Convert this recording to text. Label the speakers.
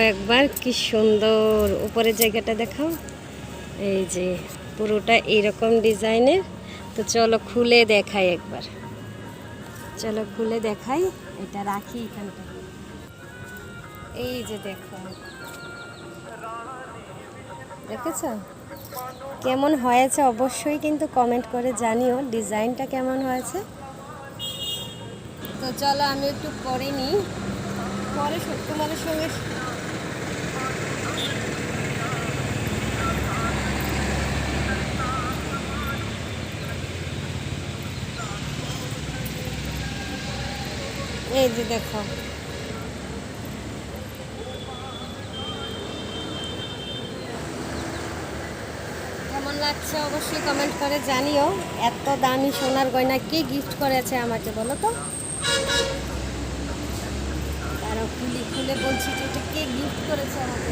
Speaker 1: একবার, কি সুন্দর। উপরের জায়গাটা দেখাও। এই যে, পুরোটা এইরকম ডিজাইনের। তো চলো খুলে দেখাই একবার। চলো খুলে দেখাই। এটা রাখি এখানটা। এই যে দেখো। দেখেছ? কেমন হয়েছে অবশ্যই কিন্তু কমেন্ট করে জানিও। ডিজাইনটা কেমন হয়েছে? তো চলো আমি একটু পরে পরে সব তোমাদের সঙ্গে এই যে দেখো। কেমন লাগছে অবশ্যই কমেন্ট করে জানিও। এত দামি সোনার গয়না কে গিফট করেছে আমাকে বলো তো? খুলে খুলে বলছি যে এটা কে গিফট করেছে আমাকে?